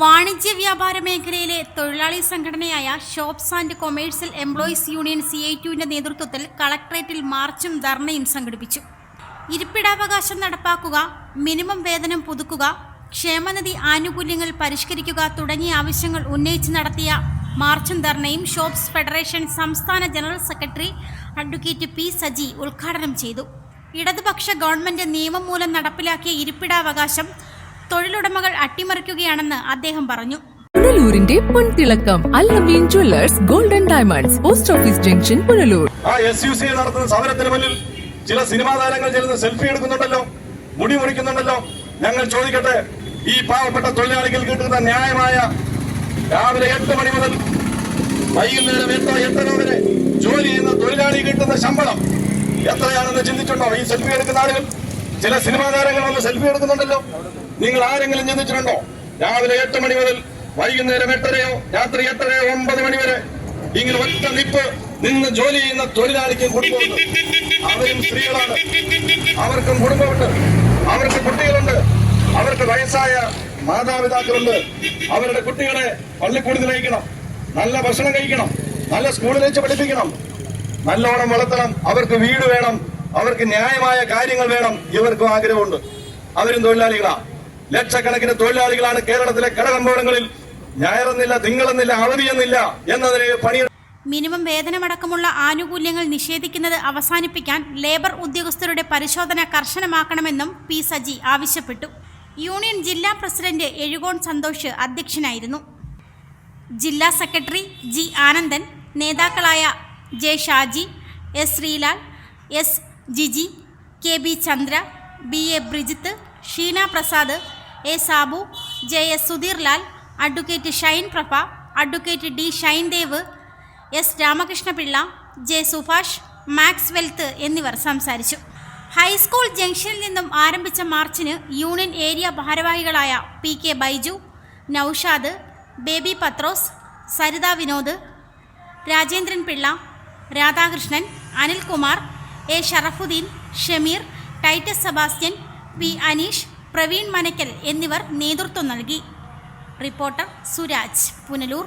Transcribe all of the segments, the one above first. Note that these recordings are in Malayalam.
വാണിജ്യ വ്യാപാര മേഖലയിലെ തൊഴിലാളി സംഘടനയായ shops and commercial employees union C I ടുവിന്റെ നേതൃത്വത്തിൽ കളക്ടറേറ്റിൽ മാർച്ചും ധർണയും സംഘടിപ്പിച്ചു. ഇരിപ്പിടാവകാശം നടപ്പാക്കുക മിനിമം വേതനം പുതുക്കുക ക്ഷേമനിധി ആനുകൂല്യങ്ങൾ പരിഷ്കരിക്കുക തുടങ്ങിയ ആവശ്യങ്ങൾ ഉന്നയിച്ച് നടത്തിയ മാർച്ചും ധർണയും ഷോപ്സ് ഫെഡറേഷൻ സംസ്ഥാന general secretary advocate P Saji ഉദ്ഘാടനം ചെയ്തു. ഇടതുപക്ഷ ഗവൺമെന്റ് നിയമം മൂലം നടപ്പിലാക്കിയ ഇരിപ്പിടാവകാശം തൊഴിലുടമകൾ അട്ടിമറിക്കുകയാണെന്ന് അദ്ദേഹം പറഞ്ഞു. പുനലൂരിന്റെ പൊൻതിളക്കം Allameen jewellers golden diamonds post office junction Punalur. ആ എസ് യു സി നടത്തുന്ന സമരത്തിന് മുന്നിൽ ചില സിനിമാ താരങ്ങൾ ചെല്ലുന്ന സെൽഫി എടുക്കുന്നുണ്ടല്ലോ മുടി മുറിക്കുന്നുണ്ടല്ലോ. ഞങ്ങൾ ചോദിക്കട്ടെ ഈ പാവപ്പെട്ട തൊഴിലാളികൾ കിട്ടുന്ന ന്യായമായ രാവിലെ എട്ട് മണി മുതൽ വൈകുന്നേരം എട്ട് എട്ടര വരെ ജോലി ചെയ്യുന്ന തൊഴിലാളി കിട്ടുന്ന ശമ്പളം എത്രയാണെന്ന് ചിന്തിച്ചിട്ടുണ്ടോ? ഈ സെൽഫി എടുക്കുന്ന ആളുകൾ? ചില സിനിമാ താരങ്ങൾ വന്ന് സെൽഫി എടുക്കുന്നുണ്ടല്ലോ. നിങ്ങൾ ആരെങ്കിലും ചിന്തിച്ചിട്ടുണ്ടോ? രാവിലെ എട്ട് മണി മുതൽ വൈകുന്നേരം എട്ടരയോ രാത്രി എട്ടരയോ ഒമ്പത് മണി വരെ ഇങ്ങനെ ഒറ്റ നിപ്പ് നിന്ന് ജോലി ചെയ്യുന്ന തൊഴിലാളിക്കും കുടുംബമുണ്ട് അവരും സ്ത്രീകളാണ്. അവർക്കും കുടുംബമുണ്ട്. അവർക്ക് കുട്ടികളുണ്ട്. അവർക്ക് വയസ്സായ മാതാപിതാക്കളുണ്ട്. അവരുടെ കുട്ടികളെ പള്ളിക്കൂടത്തിൽ അയക്കണം. നല്ല ഭക്ഷണം കഴിക്കണം. നല്ല സ്കൂളിൽ വെച്ച് പഠിപ്പിക്കണം. നല്ലോണം വളർത്തണം. അവർക്ക് വീട് വേണം. അവർക്ക് ന്യായമായ കാര്യങ്ങൾ വേണം. ഇവർക്കും ആഗ്രഹമുണ്ട്. അവരും തൊഴിലാളികളാ. ലക്ഷക്കണക്കിന് തൊഴിലാളികളാണ് കേരളത്തിലെ കടകമ്പോളങ്ങളിൽ. ഞായറെന്നില്ല തിങ്കളെന്നില്ല അവധിയെന്നില്ല എന്നതിന് പണി മിനിമം വേതനമടക്കമുള്ള ആനുകൂല്യങ്ങൾ നിഷേധിക്കുന്നത് അവസാനിപ്പിക്കാൻ ലേബർ ഉദ്യോഗസ്ഥരുടെ പരിശോധന കർശനമാക്കണമെന്നും പി സജി ആവശ്യപ്പെട്ടു. യൂണിയൻ ജില്ലാ പ്രസിഡന്റ് എഴുകോൺ സന്തോഷ് അധ്യക്ഷനായിരുന്നു. ജില്ലാ സെക്രട്ടറി ജി ആനന്ദൻ നേതാക്കളായ J Shaji S Sreelal S Jiji K B Chandra B A Brijith Sheena Prasad A Sabu J S Sudheer Lal advocate Shine Prabha advocate D Shine Dev S Ramakrishnapillai J Subhash max wealth എന്നിവർ സംസാരിച്ചു. ഹൈസ്കൂൾ ജംഗ്ഷനിൽ നിന്നും ആരംഭിച്ച മാർച്ചിന് യൂണിയൻ ഏരിയ ഭാരവാഹികളായ P K Baiju Noushad Baby Pathrose Saritha Vinod Rajendran Pillai Radhakrishnan Anilkumar A Sharafudheen Shameer Titus Sebastian P Aneesh Praveen Manakkal എന്നിവർ നേതൃത്വം നൽകി. റിപ്പോർട്ടർ സുരാജ് പുനലൂർ.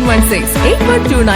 716 8129